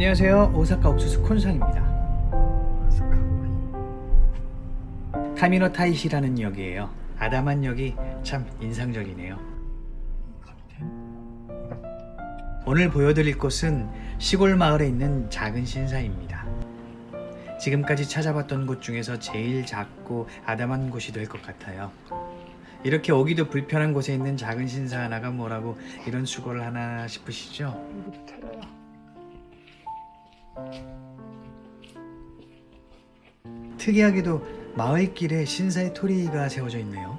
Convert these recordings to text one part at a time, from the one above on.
안녕하세요. 오사카 옥수수 콘상입니다. 카미노 타이시라는 역이에요. 아담한 역이 참 인상적이네요. 오늘 보여드릴 곳은 시골 마을에 있는 작은 신사입니다. 지금까지 찾아봤던 곳 중에서 제일 작고 아담한 곳이 될 것 같아요. 이렇게 오기도 불편한 곳에 있는 작은 신사 하나가 뭐라고 이런 수고를 하나 싶으시죠? 특이하게도 마을길에 신사의 토리가 세워져 있네요.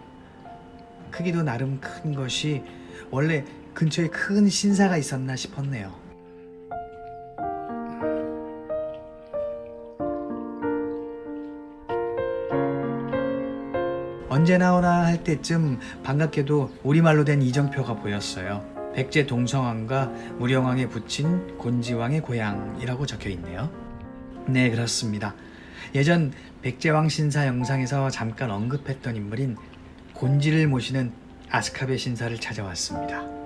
크기도 나름 큰 것이 원래 근처에 큰 신사가 있었나 싶었네요. 언제 나오나 할 때쯤 반갑게도 우리말로 된 이정표가 보였어요. 백제 동성왕과 무령왕에 붙인 곤지왕의 고향이라고 적혀 있네요. 네, 그렇습니다. 예전 백제왕 신사 영상에서 잠깐 언급했던 인물인 곤지를 모시는 아스카베 신사를 찾아왔습니다.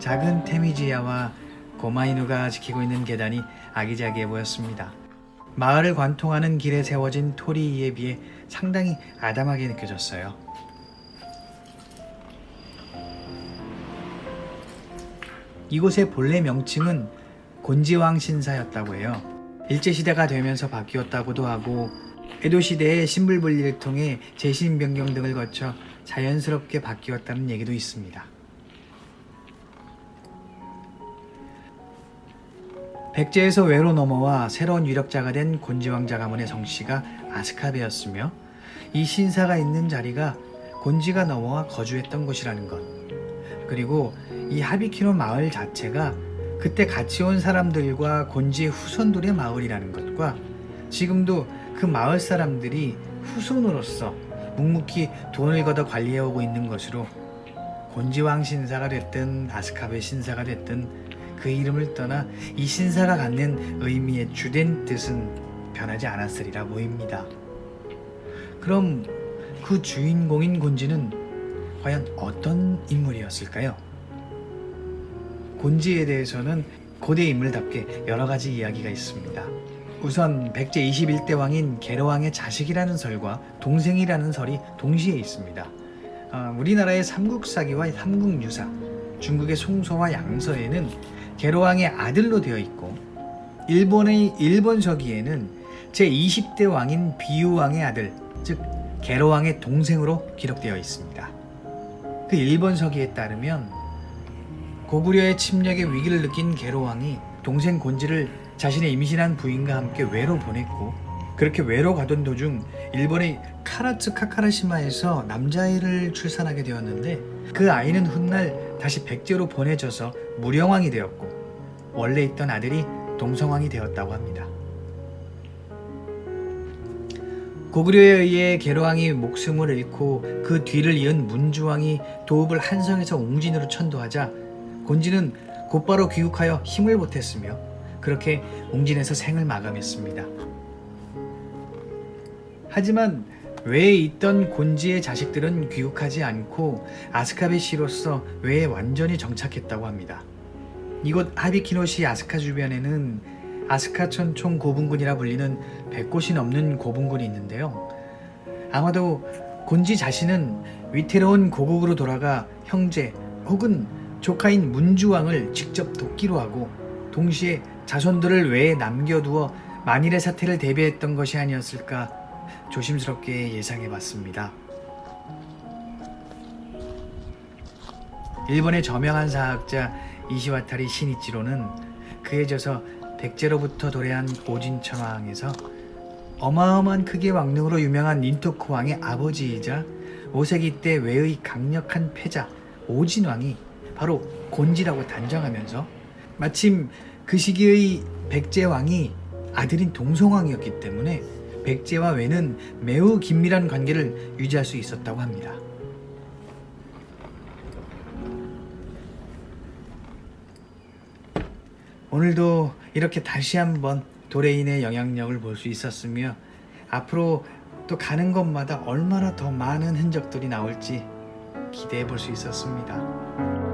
작은 테미지야와 고마이누가 지키고 있는 계단이 아기자기해 보였습니다. 마을을 관통하는 길에 세워진 토리에 비해 상당히 아담하게 느껴졌어요. 이곳의 본래 명칭은 곤지왕 신사였다고 해요. 일제시대가 되면서 바뀌었다고도 하고 에도 시대의 신불분리를 통해 재신 변경 등을 거쳐 자연스럽게 바뀌었다는 얘기도 있습니다. 백제에서 외로 넘어와 새로운 유력자가 된 곤지왕자 가문의 성씨가 아스카베였으며 이 신사가 있는 자리가 곤지가 넘어와 거주했던 곳이라는 것. 그리고 이 하비키노 마을 자체가 그때 같이 온 사람들과 곤지의 후손들의 마을이라는 것과 지금도 그 마을 사람들이 후손으로서 묵묵히 돈을 걷어 관리해오고 있는 것으로 곤지왕 신사가 됐든 아스카베 신사가 됐든 그 이름을 떠나 이 신사가 갖는 의미의 주된 뜻은 변하지 않았으리라 보입니다. 그럼 그 주인공인 곤지는 과연 어떤 인물이었을까요? 곤지에 대해서는 고대 인물답게 여러 가지 이야기가 있습니다. 우선 백제 21대 왕인 게로왕의 자식이라는 설과 동생이라는 설이 동시에 있습니다. 아, 우리나라의 삼국사기와 삼국유사, 중국의 송서와 양서에는 게로왕의 아들로 되어 있고 일본의 일본 서기에는 제 20대 왕인 비유왕의 아들, 즉 게로왕의 동생으로 기록되어 있습니다. 그 일본 서기에 따르면 고구려의 침략의 위기를 느낀 게로왕이 동생 곤지를 자신의 임신한 부인과 함께 외로 보냈고 그렇게 외로 가던 도중 일본의 카라츠 카카라시마에서 남자아이를 출산하게 되었는데 그 아이는 훗날 다시 백제로 보내져서 무령왕이 되었고 원래 있던 아들이 동성왕이 되었다고 합니다. 고구려에 의해 계로왕이 목숨을 잃고 그 뒤를 이은 문주왕이 도읍을 한성에서 웅진으로 천도하자 곤지는 곧바로 귀국하여 힘을 보탰으며 그렇게 웅진에서 생을 마감했습니다. 하지만 외에 있던 곤지의 자식들은 귀국하지 않고 아스카베 시로서 외에 완전히 정착했다고 합니다. 이곳 하비키노시 아스카 주변에는 아스카 천총 고분군이라 불리는 100곳이 넘는 고분군이 있는데요. 아마도 곤지 자신은 위태로운 고국으로 돌아가 형제 혹은 조카인 문주왕을 직접 돕기로 하고 동시에 자손들을 외에 남겨두어 만일의 사태를 대비했던 것이 아니었을까 조심스럽게 예상해 봤습니다. 일본의 저명한 사학자 이시와타리 시니치로는 그에 져서 백제로부터 도래한 오진천왕에서 어마어마한 크기의 왕릉으로 유명한 닌토쿠 왕의 아버지이자 5세기 때 외의 강력한 패자 오진왕이 바로 곤지라고 단정하면서 마침 그 시기의 백제 왕이 아들인 동성왕이었기 때문에 백제와 외는 매우 긴밀한 관계를 유지할 수 있었다고 합니다. 오늘도 이렇게 다시 한번 도레인의 영향력을 볼 수 있었으며 앞으로 또 가는 곳마다 얼마나 더 많은 흔적들이 나올지 기대해 볼 수 있었습니다.